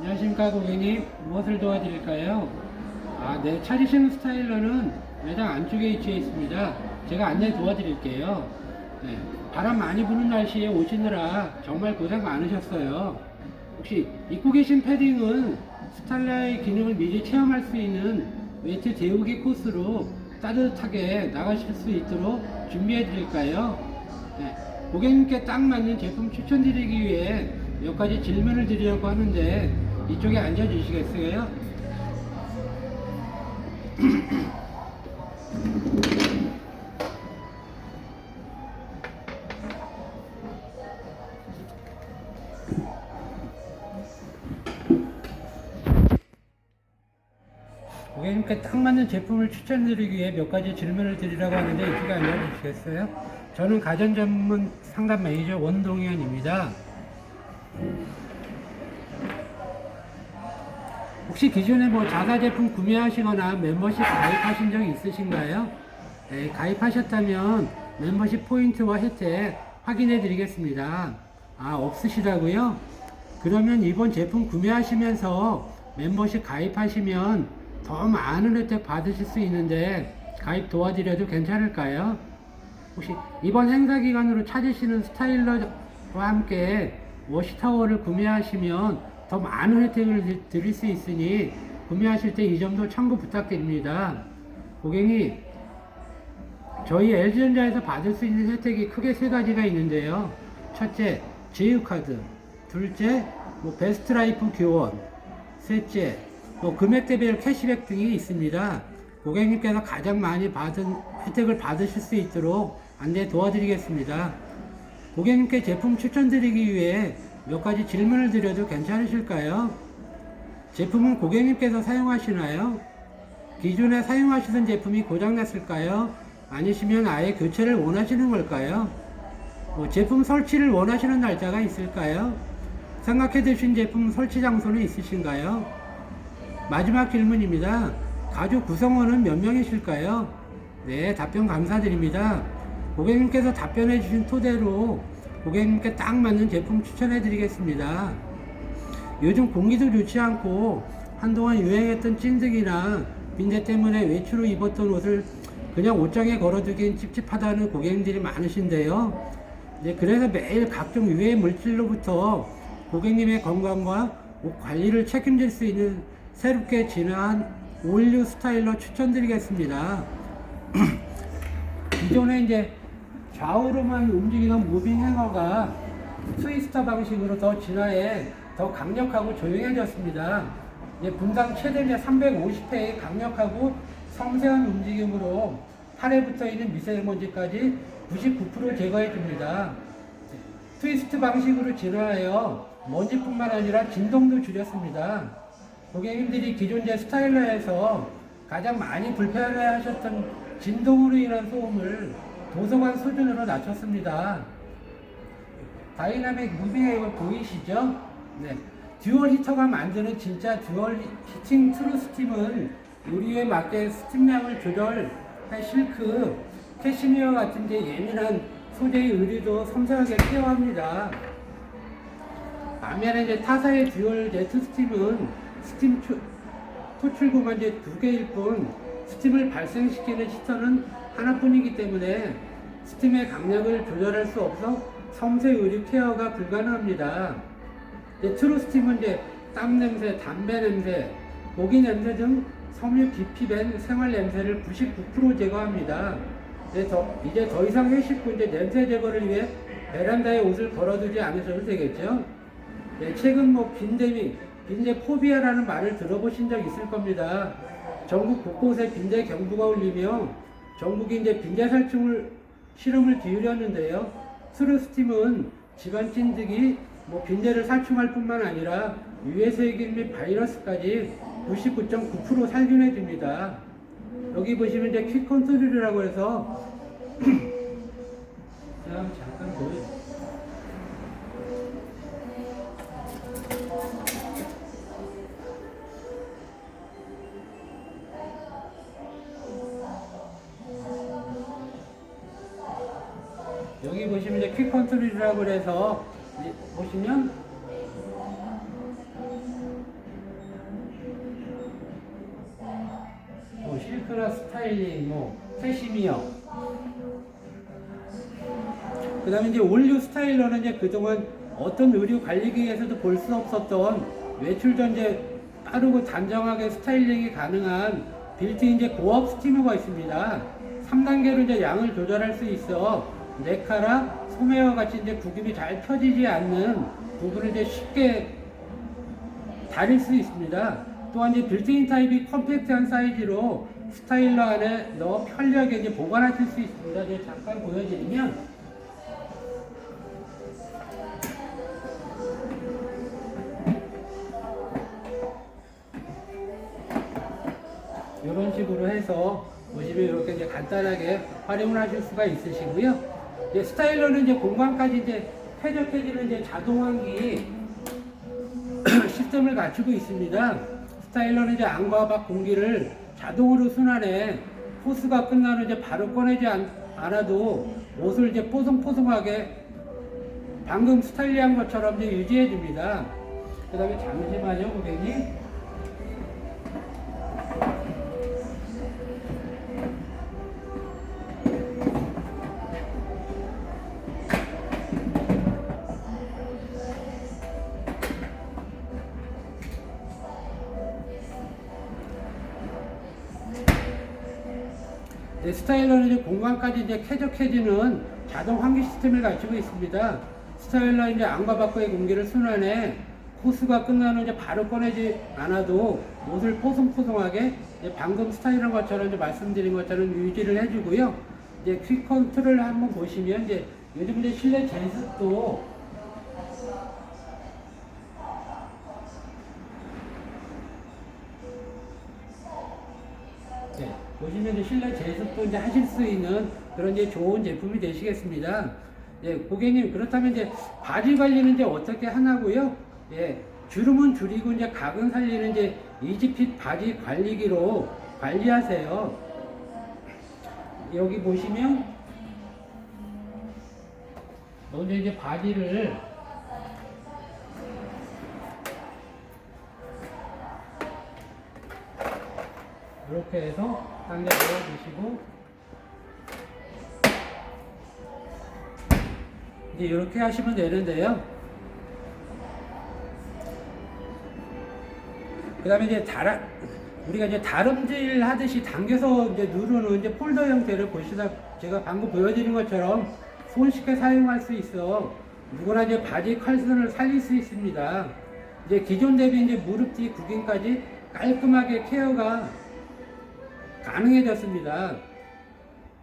안녕하십니까 고객님 무엇을 도와드릴까요? 아, 네 찾으시는 스타일러는 매장 안쪽에 위치해 있습니다. 제가 안내 도와드릴게요. 네, 바람 많이 부는 날씨에 오시느라 정말 고생 많으셨어요. 혹시 입고 계신 패딩은 스타일러의 기능을 미리 체험할 수 있는 웨이트 데우기 코스로 따뜻하게 나가실 수 있도록 준비해 드릴까요? 네, 고객님께 딱 맞는 제품 추천드리기 위해 몇 가지 질문을 드리려고 하는데 이쪽에 앉아 주시겠어요? 고객님께 딱 맞는 제품을 추천드리기 위해 몇 가지 질문을 드리려고 하는데 이쪽에 앉아 주시겠어요? 저는 가전 전문 상담 매니저 원동현입니다. 혹시 기존에 뭐 자사 제품 구매하시거나 멤버십 가입하신 적 있으신가요? 네, 가입하셨다면 멤버십 포인트와 혜택 확인해 드리겠습니다. 아, 없으시다고요? 그러면 이번 제품 구매하시면서 멤버십 가입하시면 더 많은 혜택 받으실 수 있는데 가입 도와드려도 괜찮을까요? 혹시 이번 행사 기간으로 찾으시는 스타일러와 함께 워시타워를 구매하시면 더 많은 혜택을 드- 드릴 수 있으니 구매하실 때 이 점도 참고 부탁드립니다. 고객님, 저희 LG전자에서 받을 수 있는 혜택이 크게 세 가지가 있는데요. 첫째, 제휴카드. 둘째, 뭐 베스트라이프 교원. 셋째, 뭐 금액대별 캐시백 등이 있습니다. 고객님께서 가장 많이 받은 혜택을 받으실 수 있도록 안내 도와드리겠습니다. 고객님께 제품 추천드리기 위해 몇 가지 질문을 드려도 괜찮으실까요? 제품은 고객님께서 사용하시나요? 기존에 사용하시던 제품이 고장났을까요? 아니시면 아예 교체를 원하시는 걸까요? 뭐 제품 설치를 원하시는 날짜가 있을까요? 생각해 두신 제품 설치 장소는 있으신가요? 마지막 질문입니다. 가족 구성원은 몇 명이실까요? 네, 답변 감사드립니다. 고객님께서 답변해 주신 토대로 고객님께 딱 맞는 제품 추천해 드리겠습니다. 요즘 공기도 좋지 않고 한동안 유행했던 찐득이나 빈대 때문에 외출로 입었던 옷을 그냥 옷장에 걸어두기엔 찝찝하다는 고객님들이 많으신데요. 네, 그래서 매일 각종 유해 물질로부터 고객님의 건강과 옷 관리를 책임질 수 있는 새롭게 진화한 올류 스타일러 추천드리겠습니다. 기존에 이제 좌우로만 움직이는 무빙 행어가 트위스터 방식으로 더 진화해 더 강력하고 조용해졌습니다. 이제 분당 최대 이제 350회의 강력하고 섬세한 움직임으로 팔에 붙어 있는 미세먼지까지 99% 제거해 줍니다. 트위스트 방식으로 진화하여 먼지뿐만 아니라 진동도 줄였습니다. 고객님들이 기존 제 스타일러에서 가장 많이 불편해 하셨던 진동으로 인한 소음을 도서관 수준으로 낮췄습니다. 다이나믹 무빙 웨이브 보이시죠? 네. 듀얼 히터가 만드는 진짜 듀얼 히팅 트루 스팀은 요리에 맞게 스팀량을 조절해 실크, 캐시미어 같은 게 예민한 소재의 의류도 섬세하게 케어합니다. 반면에 이제 타사의 듀얼 제트 스팀은 스팀 추- 토출구가 이제 두 개일 뿐 스팀을 발생시키는 히터는 하나뿐이기 때문에 스팀의 강력을 조절할 수 없어 섬세 의류 케어가 불가능합니다. 이제 트루 스팀은 이제 땀 냄새, 담배 냄새, 고기 냄새 등 섬유 깊이 밴 생활 냄새를 99% 제거합니다. 이제 더, 이제 더 이상 회식 후 이제 냄새 제거를 위해 베란다에 옷을 걸어두지 않으셔도 되겠죠. 네, 최근 뭐 빈대미, 빈대 포비아라는 말을 들어보신 적 있을 겁니다. 전국 곳곳에 빈대 경보가 울리며 전국이 이제 빈대 살충을 실험을 기울였는데요. 트루스팀은 집안 찐득이 뭐 빈대를 살충할 뿐만 아니라 유해 세균 및 바이러스까지 99.9% 살균해 줍니다. 여기 보시면 이제 퀵 컨트롤이라고 해서 자, 잠깐 보여. 여 높이 컨트롤이라고 해서 보시면 뭐 실크라 스타일링, 뭐 세시미어. 그다음에 이제 올류 스타일러는 이제 그동안 어떤 의류 관리계에서도 볼 수 없었던 외출 전제 빠르고 단정하게 스타일링이 가능한 빌트인 이제 고업 스티머가 있습니다. 3단계로 이제 양을 조절할 수 있어 네카라 소매와 같이 이제 구김이 잘 펴지지 않는 부분을 이제 쉽게 다릴 수 있습니다. 또한 이제 빌트인 타입이 컴팩트한 사이즈로 스타일러 안에 넣어 편리하게 이제 보관하실 수 있습니다. 이제 잠깐 보여드리면 이런 식으로 해서 보시면 이렇게 이제 간단하게 활용을 하실 수가 있으시고요. 이제 스타일러는 이제 공간까지 이제 쾌적해지는 이제 자동환기 시스템을 갖추고 있습니다. 스타일러는 이제 안과 밖 공기를 자동으로 순환해 호스가 끝나면 이제 바로 꺼내지 않, 않아도 옷을 이제 뽀송뽀송하게 방금 스타일리한 것처럼 이제 유지해 줍니다. 그 다음에 잠시만요, 고객님. 스타일러는 공간까지 이제 쾌적해지는 자동 환기 시스템을 갖추고 있습니다. 스타일러 이제 안과 밖의 공기를 순환해 코스가 끝나면 이제 바로 꺼내지 않아도 옷을 포송포송하게 방금 스타일한 것처럼 이제 말씀드린 것처럼 유지를 해주고요. 이제 퀵 컨트롤을 한번 보시면 이제 요즘 이제 실내 제습도 보시면 이제 실내 제습도 이제 하실 수 있는 그런 이제 좋은 제품이 되시겠습니다. 예, 고객님 그렇다면 이제 바지 관리는 이제 어떻게 하나고요? 예, 주름은 줄이고 이제 각은 살리는 이제 이지핏 바지 관리기로 관리하세요. 여기 보시면 먼저 이제 바지를 이렇게 해서 당겨 넣어주시고 이제 이렇게 하시면 되는데요. 그 다음에 이제 다라, 우리가 이제 다름질 하듯이 당겨서 이제 누르는 이제 폴더 형태를 보시다 제가 방금 보여드린 것처럼 손쉽게 사용할 수 있어 누구나 이제 바지 칼선을 살릴 수 있습니다. 이제 기존 대비 이제 무릎 뒤 구김까지 깔끔하게 케어가 가능해졌습니다.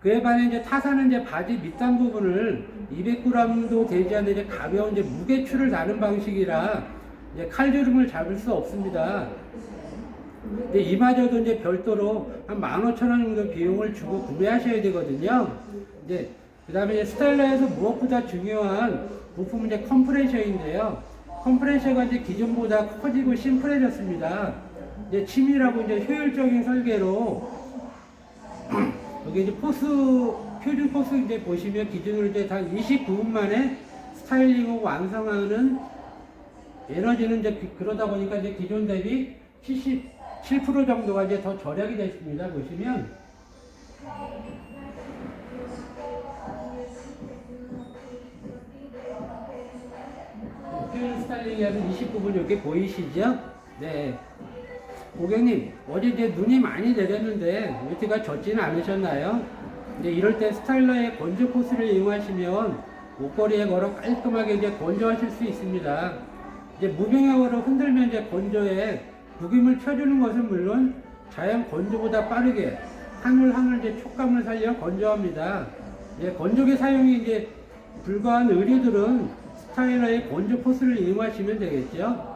그에 반해 이제 타사는 이제 바지 밑단 부분을 200g도 되지 않는 이제 가벼운 이제 무게추를 다는 방식이라 이제 칼주름을 잡을 수 없습니다. 근데 이마저도 이제 별도로 한 15,000원 정도 비용을 주고 구매하셔야 되거든요. 이제 그 다음에 스타일러에서 무엇보다 중요한 부품은 이제 컴프레셔인데요. 컴프레셔가 이제 기존보다 커지고 심플해졌습니다. 이제 치밀하고 이제 효율적인 설계로 여기 이제 포스 표준 포스 이제 보시면 기준으로 이제 단 29분 만에 스타일링하고 완성하는 에너지는 이제 기- 그러다 보니까 이제 기존 대비 77% 정도가 이제 더 절약이 됐습니다. 보시면 표준 스타일링에서 29분 이렇게 보이시죠? 네. 고객님, 어제 이제 눈이 많이 내렸는데 웨트가 젖지는 않으셨나요? 이제 이럴 때 스타일러의 건조 코스를 이용하시면 목걸이에 걸어 깔끔하게 이제 건조하실 수 있습니다. 이제 무병약으로 흔들면 이제 건조에 구김을 펴주는 것은 물론 자연 건조보다 빠르게 한올 한올 이제 촉감을 살려 건조합니다. 이제 건조기 사용이 이제 불가한 의류들은 스타일러의 건조 코스를 이용하시면 되겠죠.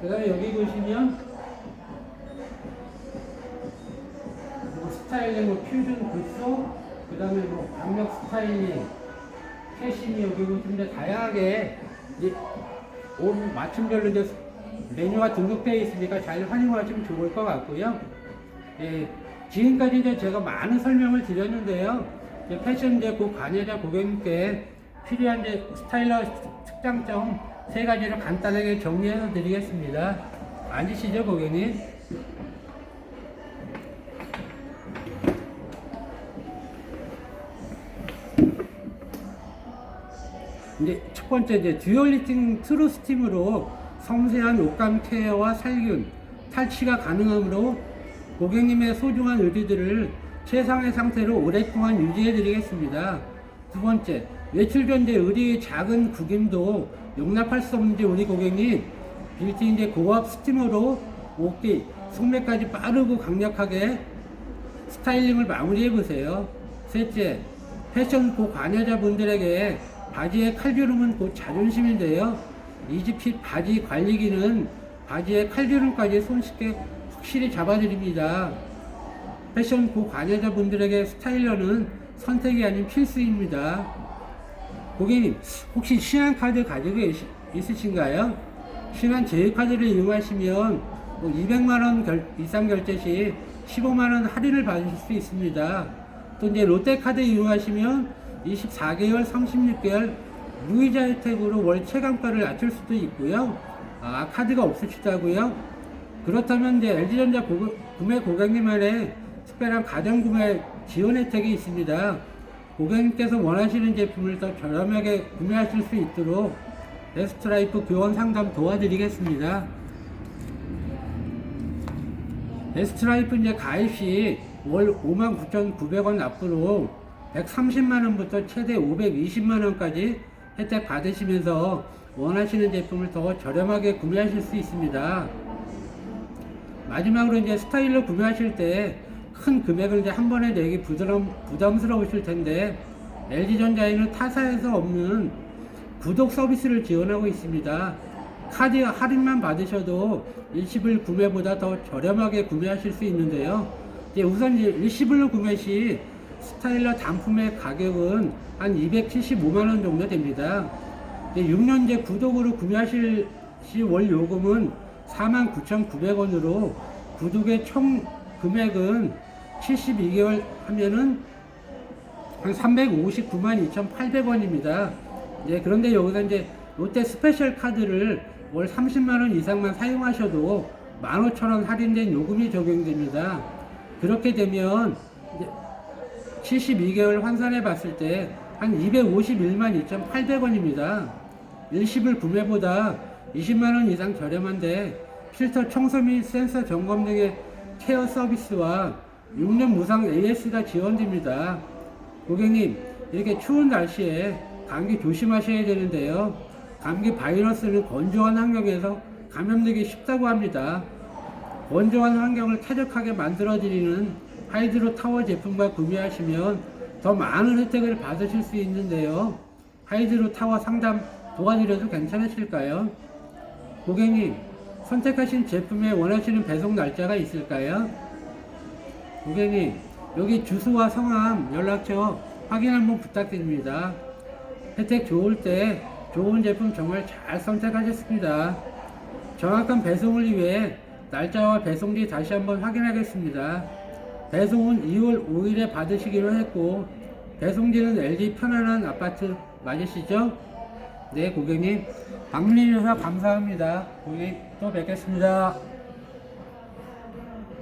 그 다음에 여기 보시면 뭐 스타일링, 뭐 퓨전 급소, 그 다음에 뭐 강력 스타일링, 캐시미 여기 보시면 다양하게 이제 옷 맞춤별로 이제 메뉴가 등록되어 있으니까 잘 활용하시면 좋을 것 같고요. 예, 지금까지 이제 제가 많은 설명을 드렸는데요. 패션 이제 그 관여자 고객님께 필요한 이제 스타일러 특장점 세 가지를 간단하게 정리해서 드리겠습니다. 앉으시죠, 고객님. 이제 첫 번째 이제 듀얼 리팅 트루 스팀으로 섬세한 옷감 케어와 살균, 탈취가 가능하므로 고객님의 소중한 의리들을 최상의 상태로 오랫동안 유지해 드리겠습니다. 두 번째, 외출 전제 의류의 작은 구김도 용납할 수 없는지 우리 고객님 빌트인 이제 고압 스티머로 옷기, 속매까지 빠르고 강력하게 스타일링을 마무리해 보세요. 셋째, 패션 고 관여자분들에게 바지의 칼주름은 곧 자존심인데요. 이지핏 바지 관리기는 바지의 칼주름까지 손쉽게 확실히 잡아드립니다. 패션 고 관여자분들에게 스타일러는 선택이 아닌 필수입니다. 고객님, 혹시 신한카드 가지고 있으신가요? 신한 제휴카드를 이용하시면 뭐 200만원 결- 이상 결제 시 15만원 할인을 받으실 수 있습니다. 또 이제 롯데카드 이용하시면 24개월, 36개월 무이자 혜택으로 월 체감가를 낮출 수도 있고요. 아, 카드가 없으시다고요? 그렇다면 이제 LG전자 고- 구매 고객님만의 특별한 가전 구매 지원 혜택이 있습니다. 고객님께서 원하시는 제품을 더 저렴하게 구매하실 수 있도록 베스트라이프 교원 상담 도와드리겠습니다. 베스트라이프 이제 가입 시 월 59,900원 납부로 130만원부터 최대 520만원까지 혜택 받으시면서 원하시는 제품을 더 저렴하게 구매하실 수 있습니다. 마지막으로 이제 스타일러 구매하실 때 큰 금액을 이제 한 번에 내기 부담, 부담스러우실 텐데 LG전자에는 타사에서 없는 구독 서비스를 지원하고 있습니다. 카드 할인만 받으셔도 일시불 구매보다 더 저렴하게 구매하실 수 있는데요. 우선 이제 일시불로 구매 시 스타일러 단품의 가격은 한 275만원 정도 됩니다. 이제 6년제 구독으로 구매하실 시 월 요금은 49,900원으로 구독의 총 금액은 72개월 하면은 한 359만 2,800원입니다. 네, 그런데 여기서 이제 롯데 스페셜 카드를 월 30만 원 이상만 사용하셔도 15,000원 할인된 요금이 적용됩니다. 그렇게 되면 이제 72개월 환산해 봤을 때 한 251만 2,800원입니다. 일시불 구매보다 20만 원 이상 저렴한데 필터 청소 및 센서 점검 등의 케어 서비스와 6년 무상 AS가 지원됩니다. 고객님, 이렇게 추운 날씨에 감기 조심하셔야 되는데요. 감기 바이러스는 건조한 환경에서 감염되기 쉽다고 합니다. 건조한 환경을 쾌적하게 만들어드리는 하이드로 타워 제품과 구매하시면 더 많은 혜택을 받으실 수 있는데요. 하이드로 타워 상담 도와드려도 괜찮으실까요? 고객님, 선택하신 제품에 원하시는 배송 날짜가 있을까요? 고객님, 여기 주소와 성함, 연락처 확인 한번 부탁드립니다. 혜택 좋을 때 좋은 제품 정말 잘 선택하셨습니다. 정확한 배송을 위해 날짜와 배송지 다시 한번 확인하겠습니다. 배송은 2월 5일에 받으시기로 했고 배송지는 LG 편안한 아파트 맞으시죠? 네 고객님 방문해 주셔서 감사합니다. 고객님 또 뵙겠습니다.